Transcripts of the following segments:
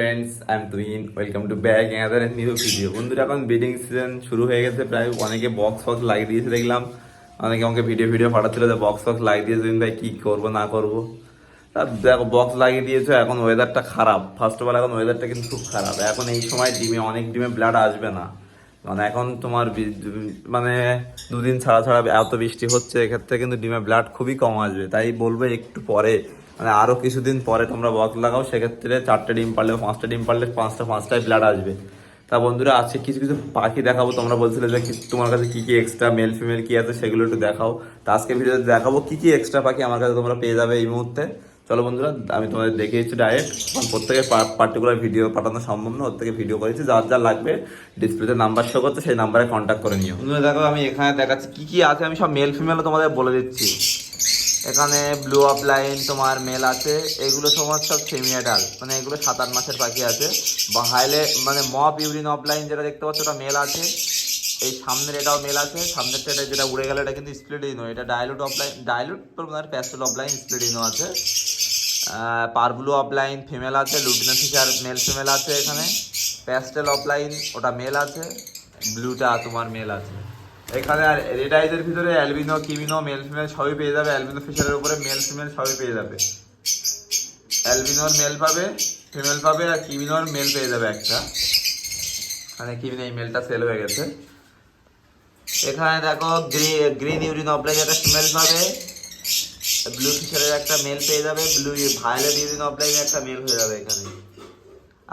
Friends I am তুইন welcome to back another new video বন্ধুরা, এখন breeding season শুরু হয়ে গেছে। প্রায় অনেকে বক্স ফক্স লাগিয়ে দিয়েছে দেখলাম। অনেকে আমাকে ভিডিও ভিডিও পাঠাচ্ছিল যে বক্স ফক্স লাগিয়ে দিয়েছে। ভাই কী করব, না করব? তা দেখো বক্স লাগিয়ে দিয়েছ, এখন ওয়েদারটা খারাপ। ফার্স্ট অফ অল এখন ওয়েদারটা কিন্তু খুব খারাপ। এখন এই সময় ডিমে, অনেক ডিমে ব্লাড আসবে না। মানে এখন তোমার মানে দুদিন ছাড়া ছাড়া এত বৃষ্টি হচ্ছে, এক্ষেত্রে কিন্তু ডিমে ব্লাড খুবই কম আসবে। তাই বলব একটু পরে মানে আরও কিছুদিন পরে তোমরা বক্স লাগাও, সেক্ষেত্রে চারটে ডিম পারলে, পাঁচটা ডিম পারলে পাঁচটা, পাঁচটায় ব্লাড আসবে। তা বন্ধুরা, আজকে কিছু কিছু পাখি দেখাবো, তোমরা বলছিলে যে তোমার কাছে কি কি এক্সট্রা মেল ফিমেল কি আছে সেগুলো একটু দেখাও। তা আজকে ভিডিওতে দেখাবো কি কি এক্সট্রা পাখি আমার কাছে তোমরা পেয়ে যাবে এই মুহূর্তে। চলো বন্ধুরা, আমি তোমাদের দেখিয়েছি ডাইরেক্ট প্রত্যেকের পার্টিকুলার ভিডিও পাঠানো সম্ভব না ওর থেকে ভিডিও করেছি। যার যা লাগবে ডিসপ্লেতে নাম্বার শো করতে সেই নাম্বারে কন্ট্যাক্ট করে নিও। বন্ধুরা, দেখো, আমি এখানে দেখাচ্ছি কি কি আছে, আমি সব মেল ফিমেলও তোমাদের বলে দিচ্ছি। এখানে ব্লু আপ লাইন তোমার মেল আছে, এগুলো তোমার সব সেমি মানে এগুলো সাত আট মাসের পাখি আছে। বা হাইলে মানে মপ ইউরিন অফ লাইন যেটা দেখতে পাচ্ছ ওটা মেল আছে। এই সামনের এটাও মেল আছে, সামনের এটা যেটা উড়ে গেল, এটা কিন্তু স্প্লিডিনো এটা ডাইলুট অফ লাইন ডাইলুট তোমার প্যাস্টেল অফ লাইন স্প্লিডিনো আছে। পারব্লু অফ লাইন ফিমেল আছে লুটিনো ফিচার মেল ফিমেল আছে এখানে। প্যাস্টেল অফ লাইন ওটা মেল আছে। ব্লুটা তোমার মেল আছে। এখানে আর রেড আইজের ভিতরে অ্যালবিনো, কিমিনো, মেল ফিমেল সবই পেয়ে যাবে। অ্যালবিনো ফিশারের উপরে মেল ফিমেল সবই পেয়ে যাবে। অ্যালবিনোর মেল পাবে, ফিমেল পাবে আর কিমিনোর মেল পেয়ে যাবে একটা। মানে কিমিনো, এই মেলটা সেল হয়ে গেছে। এখানে দেখো গ্রিন ইউরিন অফলাইন একটা ফিমেল পাবে। ব্লু ফিশারের একটা মেল পেয়ে যাবে ব্লু ভায়োলেট ইউরিন অফলাইন একটা মেল হয়ে যাবে এখানে।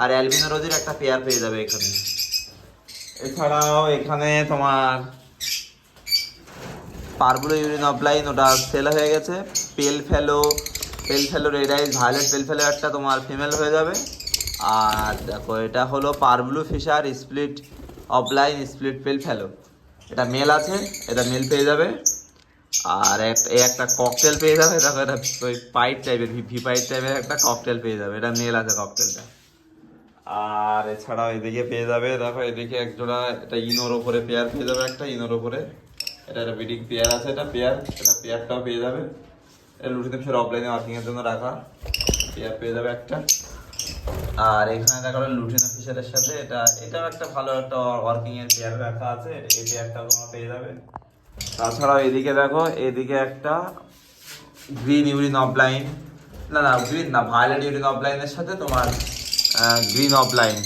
আর অ্যালবিনো রোজের একটা পেয়ার পেয়ে যাবে এখানে। এছাড়াও এখানে তোমার পারগুলো ইউরিন অফলাইন ওটা সেল হয়ে গেছে। পেল ফেলো পেল ফেলো রেড আইস ভায়োলেট পেল ফেলো একটা তোমার ফিমেল হয়ে যাবে। আর দেখো, এটা হলো parblue Fischer split opaline split pale fallow এটা মেল আছে, এটা মেল পেয়ে যাবে। আর একটা ককটেল পেয়ে যাবে, দেখো এটা ওই পাইট টাইপের ভি পাইট টাইপের একটা ককটেল পেয়ে যাবে। এটা মেল আছে ককটেলটা আর এছাড়াও এদিকে পেয়ে যাবে, দেখো এদিকে এক জোড়া, এটা ইনোর ওপরে পেয়ার পেয়ে যাবে একটা, ইনোর ওপরে। এটা একটা বিডিং পেয়ার আছে, এটা পেয়ার এটা পেয়ারটাও পেয়ে যাবে। এটা লুটিতে ফের অফলাইনে ওয়ার্কিং এর জন্য রাখা। পেয়ার পেয়ে যাবে একটা। আর এখানে দেখা গেলো লুটিনো ফিশারের সাথে, এটা, এটাও একটা ভালো একটা ওয়ার্কিং এর পেয়ার রাখা আছে, এই পেয়ারটাও তোমরা পেয়ে যাবে। তাছাড়াও এদিকে দেখো, এদিকে একটা গ্রিন ইউরিন অফলাইন না না গ্রিন না ভায়োলেট ইউরিন অফলাইনের সাথে তোমার green opaline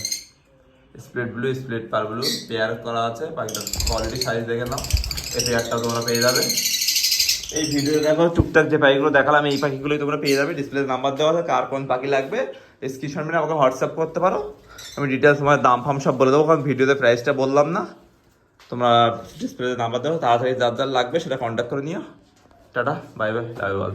split blue split parblue pair করা আছে। পাখিটার কোয়ালিটি সাইজ দেখে নাও। এই পেয়ারটাও তোমরা পেয়ে যাবে। এই ভিডিও দেখো, টুকটাক যে পাখিগুলো দেখালাম, এই পাখিগুলোই তোমরা পেয়ে যাবে। ডিসপ্লে নাম্বার দেওয়া আছে, কার কোন পাখি লাগবে। স্ক্রিনশট মেরে আমাকে হোয়াটসঅ্যাপ করতে পারো। আমি ডিটেলস তোমার দাম ফাম সব বলে দেবো, কারণ ভিডিওতে প্রাইসটা বললাম না। তোমরা ডিসপ্লে নাম্বার দেবো তাড়াতাড়ি যার যার লাগবে, সেটা কন্ট্যাক্ট করে নিও। টাটা বাই বাই লাভ বল